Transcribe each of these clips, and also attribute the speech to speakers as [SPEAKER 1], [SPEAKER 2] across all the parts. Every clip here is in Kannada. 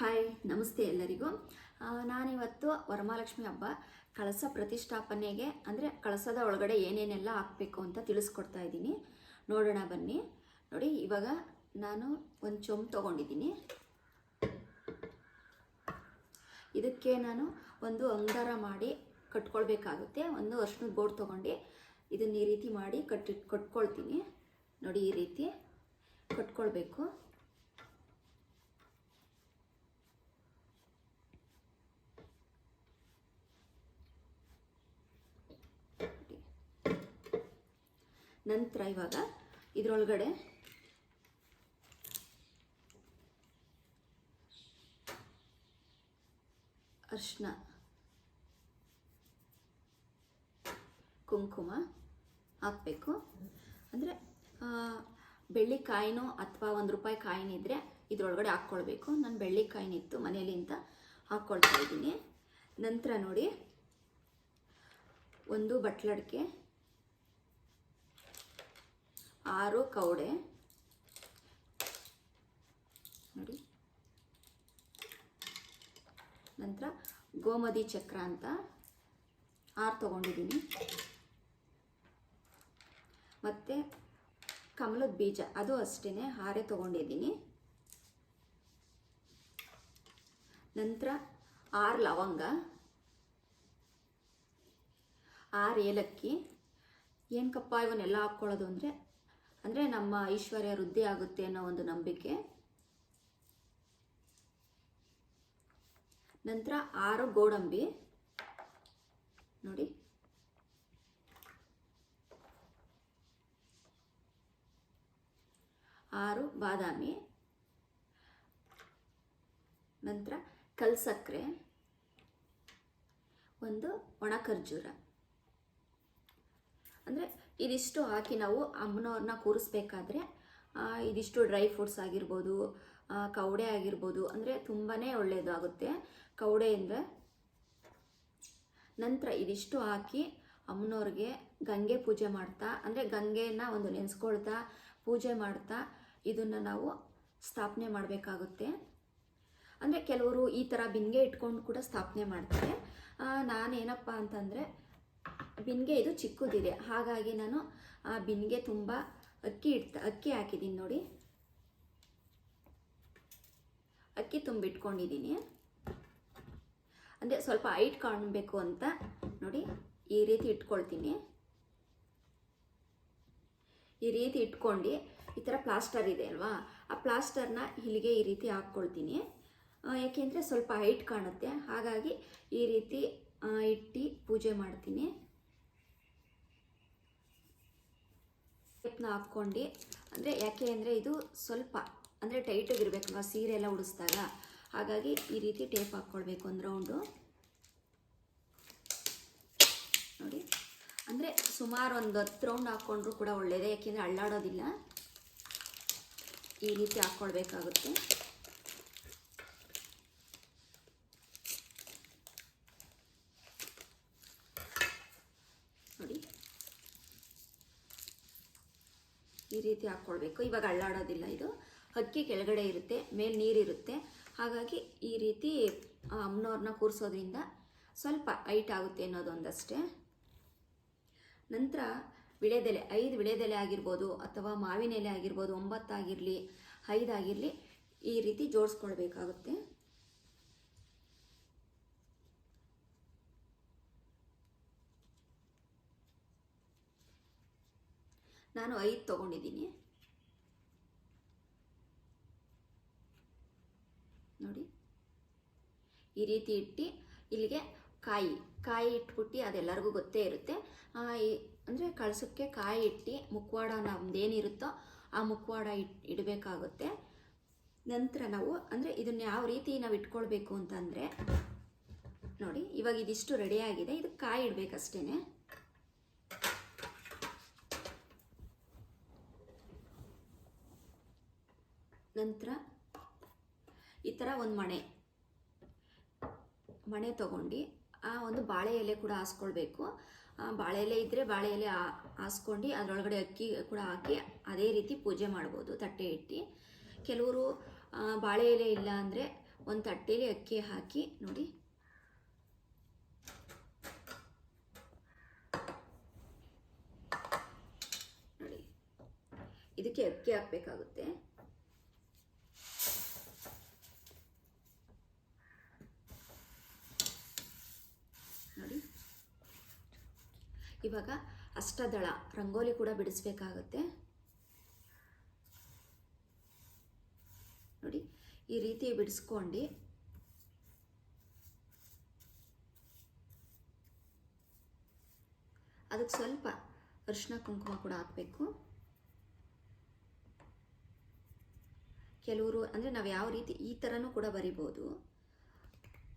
[SPEAKER 1] ಹಾಯ್ ನಮಸ್ತೆ ಎಲ್ಲರಿಗೂ. ನಾನಿವತ್ತು ವರಮಹಾಲಕ್ಷ್ಮಿ ಹಬ್ಬ. ಕಳಸ ಪ್ರತಿಷ್ಠಾಪನೆಗೆ, ಅಂದರೆ ಕಳಸದ ಒಳಗಡೆ ಏನೇನೆಲ್ಲ ಹಾಕಬೇಕು ಅಂತ ತಿಳಿಸ್ಕೊಡ್ತಾ ಇದ್ದೀನಿ. ನೋಡೋಣ ಬನ್ನಿ. ನೋಡಿ, ಇವಾಗ ನಾನು ಒಂದು ಚೊಂಬು ತೊಗೊಂಡಿದ್ದೀನಿ. ಇದಕ್ಕೆ ನಾನು ಒಂದು ಅಂಗಾರ ಮಾಡಿ ಕಟ್ಕೊಳ್ಬೇಕಾಗುತ್ತೆ. ಒಂದು ಅರ್ಶಿನದ ಬೋರ್ಡ್ ತೊಗೊಂಡು. ಇದನ್ನ ಈ ರೀತಿ ಮಾಡಿ ಕಟ್ಟಿ, ಕಟ್ಕೊಳ್ತೀನಿ. ನೋಡಿ, ಈ ರೀತಿ ಕಟ್ಕೊಳ್ಬೇಕು. ನಂತರ ಇವಾಗ ಇದರೊಳಗಡೆ ಅರ್ಶಿನ ಕುಂಕುಮ ಹಾಕಬೇಕು. ಅಂದರೆ ಬೆಳ್ಳಿ ಕಾಯಿನೋ ಅಥವಾ ಒಂದು ರೂಪಾಯಿ ಕಾಯಿನಿದ್ರೆ ಇದರೊಳಗಡೆ ಹಾಕ್ಕೊಳ್ಬೇಕು. ನಾನು ಬೆಳ್ಳಿ ಕಾಯಿನಿತ್ತು ಅಂತ ಹಾಕ್ಕೊಳ್ತಾ ಇದ್ದೀನಿ. ನಂತರ ನೋಡಿ, ಒಂದು ಬಟ್ಲಡಿಕೆ. ಆರು ಕೌಡೆ. ನೋಡಿ. ನಂತರ ಗೋಮದಿ ಚಕ್ರ ಅಂತ ಆರು ತೊಗೊಂಡಿದ್ದೀನಿ. ಮತ್ತು ಕಮಲದ ಬೀಜ, ಅದು ಅಷ್ಟೇ ಹಾರೆ ತೊಗೊಂಡಿದ್ದೀನಿ. ನಂತರ ಆರು ಲವಂಗ, ಆರು ಏಲಕ್ಕಿ. ಏನಕ್ಕಪ್ಪ ಇವನ್ನೆಲ್ಲ ಹಾಕ್ಕೊಳ್ಳೋದು ಅಂದರೆ ಅಂದರೆ ನಮ್ಮ ಐಶ್ವರ್ಯ ವೃದ್ಧಿ ಆಗುತ್ತೆ ಅನ್ನೋ ಒಂದು ನಂಬಿಕೆ. ನಂತರ ಆರು ಗೋಡಂಬಿ. ನೋಡಿ. ಆರು ಬಾದಾಮಿ. ನಂತರ ಕಲ್ಸಕ್ಕರೆ ಒಂದು ಒಣ ಖರ್ಜೂರ ಅಂದರೆ ಇದಿಷ್ಟು ಹಾಕಿ ನಾವು ಅಮ್ಮನವ್ರನ್ನ ಕೂರಿಸ್ಬೇಕಾದ್ರೆ ಇದಿಷ್ಟು ಡ್ರೈ ಫ್ರೂಟ್ಸ್ ಆಗಿರ್ಬೋದು ಕವಡೆ ಆಗಿರ್ಬೋದು, ಅಂದರೆ ತುಂಬಾ ಒಳ್ಳೆಯದು ಆಗುತ್ತೆ. ಕವಡೆಯಿಂದ ನಂತರ ಇದಿಷ್ಟು ಹಾಕಿ ಅಮ್ಮನವ್ರಿಗೆ ಗಂಗೆ ಪೂಜೆ ಮಾಡ್ತಾ, ಅಂದರೆ ಗಂಗೆಯನ್ನು ಒಂದು ನೆನೆಸ್ಕೊಳ್ತಾ, ಪೂಜೆ ಮಾಡ್ತಾ ಇದನ್ನು ನಾವು ಸ್ಥಾಪನೆ ಮಾಡಬೇಕಾಗುತ್ತೆ. ಅಂದರೆ ಕೆಲವರು ಈ ಥರ ಬಿಂದಿಗೆ ಇಟ್ಕೊಂಡು ಕೂಡ ಸ್ಥಾಪನೆ ಮಾಡ್ತಾರೆ. ನಾನೇನಪ್ಪ ಅಂತಂದರೆ ಬಿನ್ಗೆ ಇದು ಚಿಕ್ಕದಿದೆ. ಹಾಗಾಗಿ ನಾನು ಆ ಬಿನ್ಗೆ ತುಂಬ ಅಕ್ಕಿ ಇಡ್ತ, ಅಕ್ಕಿ ಹಾಕಿದ್ದೀನಿ ನೋಡಿ. ಅಕ್ಕಿ ತುಂಬಿಟ್ಕೊಂಡಿದ್ದೀನಿ. ಅಂದರೆ ಸ್ವಲ್ಪ ಹೈಟ್ ಕಾಣಬೇಕು ಅಂತ ನೋಡಿ ಈ ರೀತಿ ಇಟ್ಕೊಳ್ತೀನಿ. ಈ ರೀತಿ ಇಟ್ಕೊಂಡು ಈ ಥರ ಪ್ಲಾಸ್ಟರ್ ಇದೆ ಅಲ್ವಾ? ಆ ಪ್ಲಾಸ್ಟರ್ನ ಇಲ್ಲಿಗೆ ಈ ರೀತಿ ಹಾಕ್ಕೊಳ್ತೀನಿ. ಏಕೆಂದರೆ ಸ್ವಲ್ಪ ಹೈಟ್ ಕಾಣುತ್ತೆ. ಹಾಗಾಗಿ ಈ ರೀತಿ ಇಟ್ಟು ಪೂಜೆ ಮಾಡ್ತೀನಿ. ಟೇಪ್ನ ಹಾಕ್ಕೊಂಡು, ಅಂದರೆ ಯಾಕೆ ಅಂದರೆ ಇದು ಸ್ವಲ್ಪ, ಅಂದರೆ ಟೈಟಾಗಿ ಇರಬೇಕಲ್ವ ಸೀರೆ ಎಲ್ಲ ಉಡಿಸ್ದಾಗ. ಹಾಗಾಗಿ ಈ ರೀತಿ ಟೇಪ್ ಹಾಕ್ಕೊಳ್ಬೇಕು ಒಂದು ರೌಂಡು ನೋಡಿ. ಅಂದರೆ ಸುಮಾರು ಒಂದು ಹತ್ತು ರೌಂಡ್ ಹಾಕ್ಕೊಂಡ್ರೂ ಕೂಡ ಒಳ್ಳೆಯದೇ ಯಾಕೆಂದರೆ ಅಳ್ಳಾಡೋದಿಲ್ಲ. ಈ ರೀತಿ ಹಾಕ್ಕೊಳ್ಬೇಕಾಗುತ್ತೆ ನೋಡಿ ಈ ರೀತಿ ಹಾಕ್ಕೊಳ್ಬೇಕು. ಇವಾಗ ಅಳ್ಳಾಡೋದಿಲ್ಲ ಇದು. ಅಕ್ಕಿ ಕೆಳಗಡೆ ಇರುತ್ತೆ, ಮೇಲೆ ನೀರಿರುತ್ತೆ. ಹಾಗಾಗಿ ಈ ರೀತಿ ಅಮ್ಮನವ್ರನ್ನ ಕೂರಿಸೋದ್ರಿಂದ ಸ್ವಲ್ಪ ಹೈಟ್ ಆಗುತ್ತೆ ಅನ್ನೋದೊಂದಷ್ಟೇ. ನಂತರ ವಿಳೆದೆಲೆ, ಐದು ವಿಳೆದೆಲೆ ಆಗಿರ್ಬೋದು ಅಥವಾ ಮಾವಿನ ಎಲೆ ಆಗಿರ್ಬೋದು, ಒಂಬತ್ತಾಗಿರಲಿ, ಐದಾಗಿರಲಿ ಈ ರೀತಿ ಜೋಡಿಸ್ಕೊಳ್ಬೇಕಾಗುತ್ತೆ. ನಾನು ಐದು ತೊಗೊಂಡಿದ್ದೀನಿ. ನೋಡಿ. ಈ ರೀತಿ ಇಟ್ಟು ಇಲ್ಲಿಗೆ ಕಾಯಿ ಕಾಯಿ ಇಟ್ಬಿಟ್ಟು ಅದೆಲ್ಲರಿಗೂ ಗೊತ್ತೇ ಇರುತ್ತೆ. ಅಂದರೆ ಕಳಸಕ್ಕೆ ಕಾಯಿ ಇಟ್ಟು ಮುಖವಾಡ ನಮ್ದೇನಿರುತ್ತೋ ಆ ಮುಖವಾಡ ಇಟ್, ಇಡಬೇಕಾಗುತ್ತೆ. ನಂತರ ನಾವು ಅಂದರೆ ಇದನ್ನ ಯಾವ ರೀತಿ ನಾವು ಇಟ್ಕೊಳ್ಬೇಕು ಅಂತಂದರೆ ನೋಡಿ, ಇವಾಗ ಇದಿಷ್ಟು ರೆಡಿಯಾಗಿದೆ ಇದು ಕಾಯಿ ಇಡಬೇಕಷ್ಟೇ ನಂತರ ಈ ಥರ ಒಂದು ಮಣೆ ಮಣೆ ತೊಗೊಂಡು, ಆ ಒಂದು ಬಾಳೆ ಎಲೆ ಕೂಡ ಹಾಸ್ಕೊಳ್ಬೇಕು. ಬಾಳೆ ಎಲೆ ಇದ್ದರೆ ಬಾಳೆ ಎಲೆ ಹಾಸ್ಕೊಂಡು ಅದರೊಳಗಡೆ ಅಕ್ಕಿ ಕೂಡ ಹಾಕಿ ಅದೇ ರೀತಿ ಪೂಜೆ ಮಾಡ್ಬೋದು, ತಟ್ಟೆ ಇಟ್ಟು. ಕೆಲವರು ಬಾಳೆ ಎಲೆ ಇಲ್ಲ ಅಂದರೆ ಒಂದು ತಟ್ಟೆಯಲ್ಲಿ ಅಕ್ಕಿ ಹಾಕಿ ನೋಡಿ. ಇದಕ್ಕೆ ಅಕ್ಕಿ ಹಾಕಬೇಕಾಗುತ್ತೆ ನೋಡಿ ಇವಾಗ ಅಷ್ಟದಳ ರಂಗೋಲಿ ಕೂಡ ಬಿಡಿಸ್ಬೇಕಾಗತ್ತೆ. ನೋಡಿ, ಈ ರೀತಿ ಬಿಡಿಸ್ಕೊಂಡು ಅದಕ್ಕೆ ಸ್ವಲ್ಪ ಅರಿಶಿನ ಕುಂಕುಮ ಕೂಡ ಹಾಕಬೇಕು. ಕೆಲವರು ಅಂದರೆ ನಾವು ಯಾವ ರೀತಿ ಈ ಥರನೂ ಕೂಡ ಬರಿಬೋದು.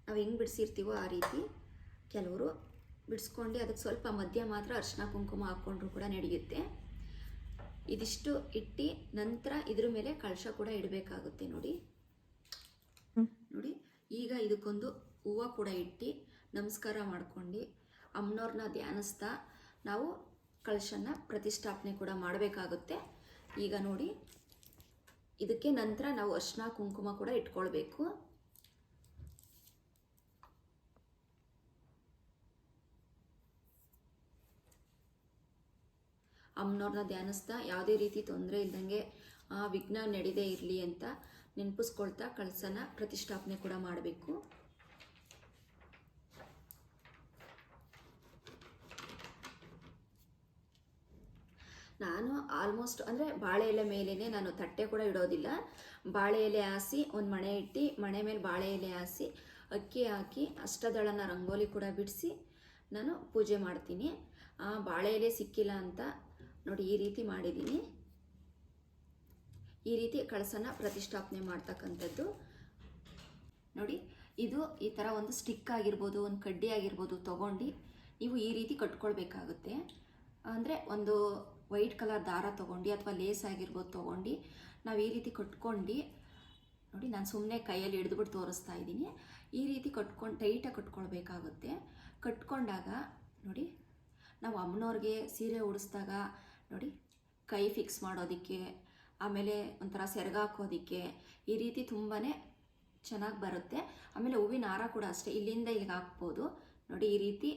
[SPEAKER 1] ನಾವು ಹೆಂಗೆ ಬಿಡಿಸಿರ್ತೀವೋ ಆ ರೀತಿ ಕೆಲವರು ಬಿಡಿಸ್ಕೊಂಡು ಅದಕ್ಕೆ ಸ್ವಲ್ಪ ಮಧ್ಯ ಮಾತ್ರ ಅರ್ಶಿನ ಕುಂಕುಮ ಹಾಕ್ಕೊಂಡ್ರು ಕೂಡ ನಡೆಯುತ್ತೆ. ಇದಿಷ್ಟು ಇಟ್ಟು ನಂತರ ಇದ್ರ ಮೇಲೆ ಕಳಶ ಕೂಡ ಇಡಬೇಕಾಗುತ್ತೆ ನೋಡಿ. ನೋಡಿ ಈಗ ಇದಕ್ಕೊಂದು ಹೂವು ಕೂಡ ಇಟ್ಟು ನಮಸ್ಕಾರ ಮಾಡ್ಕೊಂಡು ಅಮ್ಮನವ್ರನ್ನ ಧ್ಯಾನಿಸ್ತಾ ನಾವು ಕಳಶನ ಪ್ರತಿಷ್ಠಾಪನೆ ಕೂಡ ಮಾಡಬೇಕಾಗುತ್ತೆ. ಈಗ ನೋಡಿ ಇದಕ್ಕೆ ನಂತರ ನಾವು ಅರ್ಶಿನ ಕುಂಕುಮ ಕೂಡ ಇಟ್ಕೊಳ್ಬೇಕು. ಅಮ್ಮನವ್ರನ್ನ ಧ್ಯಾನಿಸ್ತಾ ಯಾವುದೇ ರೀತಿ ತೊಂದರೆ ಇಲ್ದಂಗೆ ಆ ವಿಘ್ನ ನಡೀದೇ ಇರಲಿ ಅಂತ ನೆನಪಿಸ್ಕೊಳ್ತಾ ಕಳಸನ ಪ್ರತಿಷ್ಠಾಪನೆ ಕೂಡ ಮಾಡಬೇಕು. ನಾನು ಆಲ್ಮೋಸ್ಟ್ ಅಂದರೆ ಬಾಳೆ ಎಲೆ ಮೇಲೇ ನಾನು ತಟ್ಟೆ ಕೂಡ ಇಡೋದಿಲ್ಲ. ಬಾಳೆ ಎಲೆ ಹಾಸಿ ಒಂದು ಮಣೆ ಇಟ್ಟು, ಮಣೆ ಮೇಲೆ ಬಾಳೆ ಎಲೆ ಹಾಸಿ, ಅಕ್ಕಿ ಹಾಕಿ, ಅಷ್ಟದಳನ ರಂಗೋಲಿ ಕೂಡ ಬಿಡಿಸಿ ನಾನು ಪೂಜೆ ಮಾಡ್ತೀನಿ. ಆ ಬಾಳೆ ಎಲೆ ಸಿಕ್ಕಿಲ್ಲ ಅಂತ ನೋಡಿ, ಈ ರೀತಿ ಮಾಡಿದ್ದೀನಿ ಈ ರೀತಿ ಕಳಸನ ಪ್ರತಿಷ್ಠಾಪನೆ ಮಾಡ್ತಕ್ಕಂಥದ್ದು. ನೋಡಿ, ಇದು ಈ ಥರ ಒಂದು ಸ್ಟಿಕ್ ಆಗಿರ್ಬೋದು, ಒಂದು ಕಡ್ಡಿ ಆಗಿರ್ಬೋದು ತೊಗೊಂಡು ನೀವು ಈ ರೀತಿ ಕಟ್ಕೊಳ್ಬೇಕಾಗುತ್ತೆ. ಅಂದರೆ ಒಂದು ವೈಟ್ ಕಲರ್ ದಾರ ತೊಗೊಂಡು ಅಥವಾ ಲೇಸ್ ಆಗಿರ್ಬೋದು ತೊಗೊಂಡು ನಾವು ಈ ರೀತಿ ಕಟ್ಕೊಂಡು, ನೋಡಿ ನಾನು ಸುಮ್ಮನೆ ಕೈಯಲ್ಲಿ ಹಿಡಿದ್ಬಿಟ್ಟು ತೋರಿಸ್ತಾ ಇದ್ದೀನಿ. ಈ ರೀತಿ ಕಟ್ಕೊಂಡು ಟೈಟಾಗಿ ಕಟ್ಕೊಳ್ಬೇಕಾಗುತ್ತೆ. ಕಟ್ಕೊಂಡಾಗ ನೋಡಿ, ನಾವು ಅಮ್ಮನವ್ರಿಗೆ ಸೀರೆ ಉಡಿಸ್ದಾಗ ನೋಡಿ, ಕೈ ಫಿಕ್ಸ್ ಮಾಡೋದಕ್ಕೆ, ಆಮೇಲೆ ಒಂಥರ ಸೆರಗ ಹಾಕೋದಕ್ಕೆ ಈ ರೀತಿ ತುಂಬಾ ಚೆನ್ನಾಗಿ ಬರುತ್ತೆ. ಆಮೇಲೆ ಹೂವಿನ ಹಾರ ಕೂಡ ಅಷ್ಟೇ, ಇಲ್ಲಿಂದ ಇಲ್ಲಿಗೆ ಹಾಕ್ಬೋದು. ನೋಡಿ, ಈ ರೀತಿ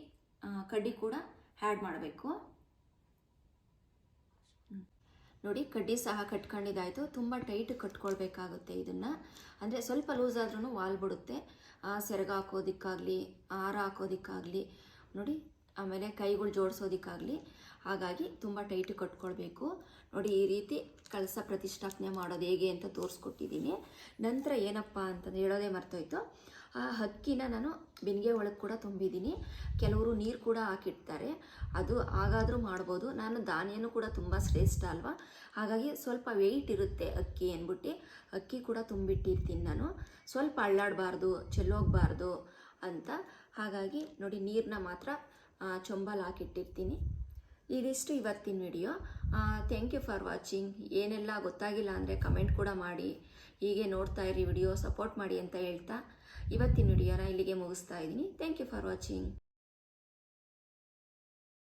[SPEAKER 1] ಕಡ್ಡಿ ಕೂಡ ಹ್ಯಾಡ್ ಮಾಡಬೇಕು. ನೋಡಿ, ಕಡ್ಡಿ ಸಹ ಕಟ್ಕೊಂಡಿದ್ದಾಯಿತು. ತುಂಬ ಟೈಟ್ ಕಟ್ಕೊಳ್ಬೇಕಾಗುತ್ತೆ ಇದನ್ನು. ಅಂದರೆ ಸ್ವಲ್ಪ ಲೂಸ್ ಆದ್ರೂ ವಾಲ್ ಬಿಡುತ್ತೆ. ಸೆರಗ ಹಾಕೋದಕ್ಕಾಗಲಿ ಹಾರ ಹಾಕೋದಕ್ಕಾಗಲಿ. ನೋಡಿ ಆಮೇಲೆ ಕೈಗಳು ಜೋಡಿಸೋದಕ್ಕಾಗಲಿ. ಹಾಗಾಗಿ ತುಂಬ ಟೈಟ್ ಕಟ್ಕೊಳ್ಬೇಕು. ನೋಡಿ, ಈ ರೀತಿ ಕಳಸ ಪ್ರತಿಷ್ಠಾಪನೆ ಮಾಡೋದು ಹೇಗೆ ಅಂತ ತೋರಿಸ್ಕೊಟ್ಟಿದ್ದೀನಿ ನಂತರ ಏನಪ್ಪ ಅಂತಂದು ಹೇಳೋದೇ ಮರ್ತೋಯ್ತು. ಆ ಹಕ್ಕಿನ ನಾನು ಬೆನ್ಗೆ ಒಳಗೆ ಕೂಡ ತುಂಬಿದ್ದೀನಿ ಕೆಲವರು ನೀರು ಕೂಡ ಹಾಕಿಡ್ತಾರೆ. ಅದು ಹಾಗಾದರೂ ಮಾಡ್ಬೋದು. ನಾನು ಧಾನ್ಯನೂ ಕೂಡ ತುಂಬ ಶ್ರೇಷ್ಠ ಅಲ್ವಾ? ಹಾಗಾಗಿ ಸ್ವಲ್ಪ ವೆಯ್ಟ್ ಇರುತ್ತೆ ಅಕ್ಕಿ ಅಂದ್ಬಿಟ್ಟು ಅಕ್ಕಿ ಕೂಡ ತುಂಬಿಟ್ಟಿರ್ತೀನಿ ನಾನು. ಸ್ವಲ್ಪ ಅಳ್ಳಾಡಬಾರ್ದು, ಚೆಲ್ಲೋಗಬಾರ್ದು ಅಂತ. ಹಾಗಾಗಿ ನೋಡಿ ನೀರನ್ನ ಮಾತ್ರ ಆ, ಚೊಂಬಲ್ಲಿ ಹಾಕಿಟ್ಟಿರ್ತೀನಿ ಇದಿಷ್ಟು ಇವತ್ತಿನ video. Thank you for watching ಏನೆಲ್ಲ ಗೊತ್ತಾಗಿಲ್ಲ ಅಂದರೆ ಕಮೆಂಟ್ ಕೂಡ ಮಾಡಿ. ಹೀಗೆ ನೋಡ್ತಾ ಇರಿ ವಿಡಿಯೋ ಸಪೋರ್ಟ್ ಮಾಡಿ ಅಂತ ಹೇಳ್ತಾ. ಇವತ್ತಿನ ವಿಡಿಯೋನ ಇಲ್ಲಿಗೆ ಮುಗಿಸ್ತಾ ಇದ್ದೀನಿ. Thank you for watching